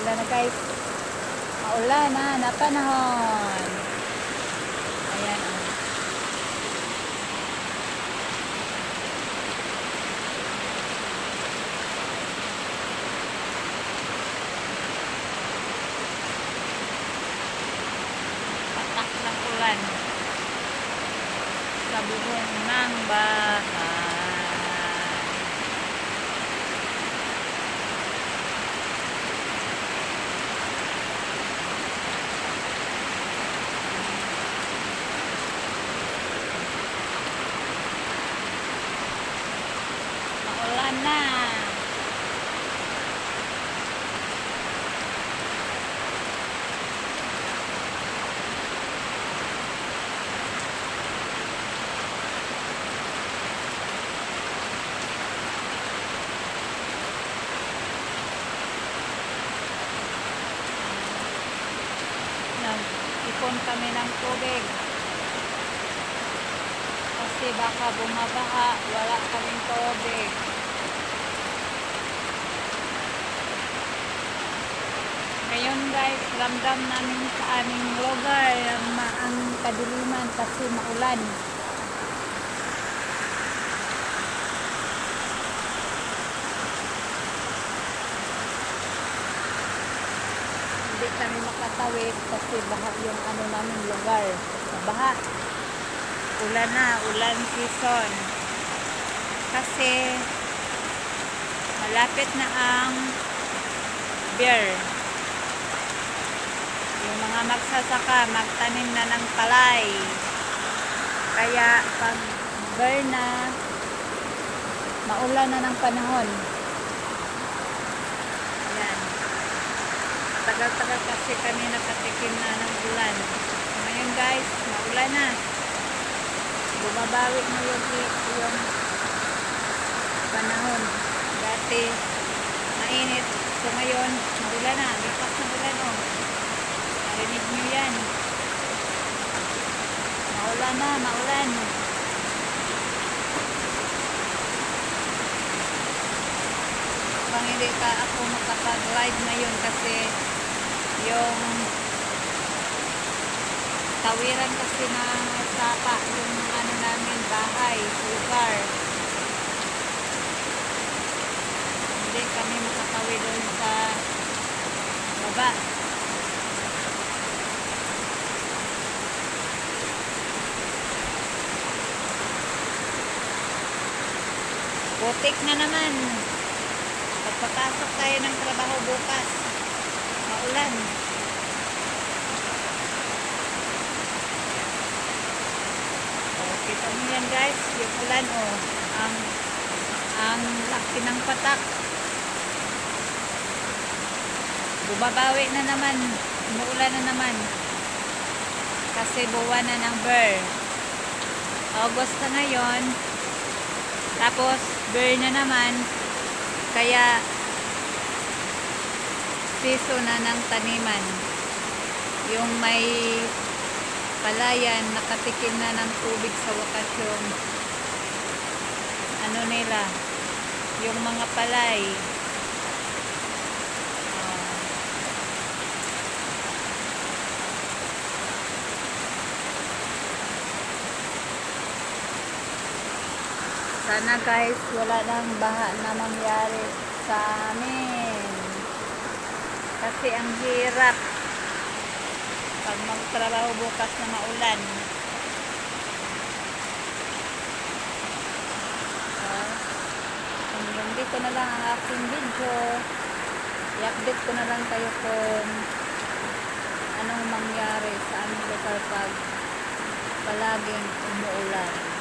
Maulan na guys. Maulan na, na. Ayan. oh. Patak ng ulan. Sa bubong ng bahay. Maulan na. Nag-ipon kami ng tubig. Kasi baka bumabaha, wala kaming tubig. Ngayon guys, ramdam namin sa aming lugar ang, ang kadiliman kasi maulan. Hindi kami makatawid kasi baha yung ano namin lugar. Baha. Ulan na, ulan season. Kasi malapit na ang beer. Yung mga magsasaka, magtanim na ng palay. Kaya pag beer na, maulan na ng panahon. Ayan. Tagal-tagal kasi kami nakatikim na ng ulan. Ngayon guys, maulan na. Bumabawi na yung, yung panahon. Dati, mainit. So ngayon, maulan na. Lipas na ulan oh. Narinig nyo yan. Maulan na, maulan. Pang hindi pa ako makapag-live ngayon kasi yung tawiran kasi na sapa yung ano namin bahay, lugar. Hindi kami makatawid doon sa baba. Putik na naman. Pagpapasok tayo ng trabaho bukas. Maulan. Oh, kita mo yan guys, yung ulan oh. Ang ang laki ng patak. Bumabawi na naman. Umuulan na naman. Kasi buwan na ng Ber. August na ngayon. Tapos, Ber na naman. Kaya, season na ng taniman. Yung may palayan, nakatikim na ng tubig sa wakas yung ano nila, yung mga palay. Sana guys, wala nang baha na mangyari sa amin. Kasi ang hirap pag magtrabaho bukas na maulan. So, hanggang dito na lang ang aking video. I-update ko na lang kayo kung anong mangyari sa aming lugar pag palaging umuulan.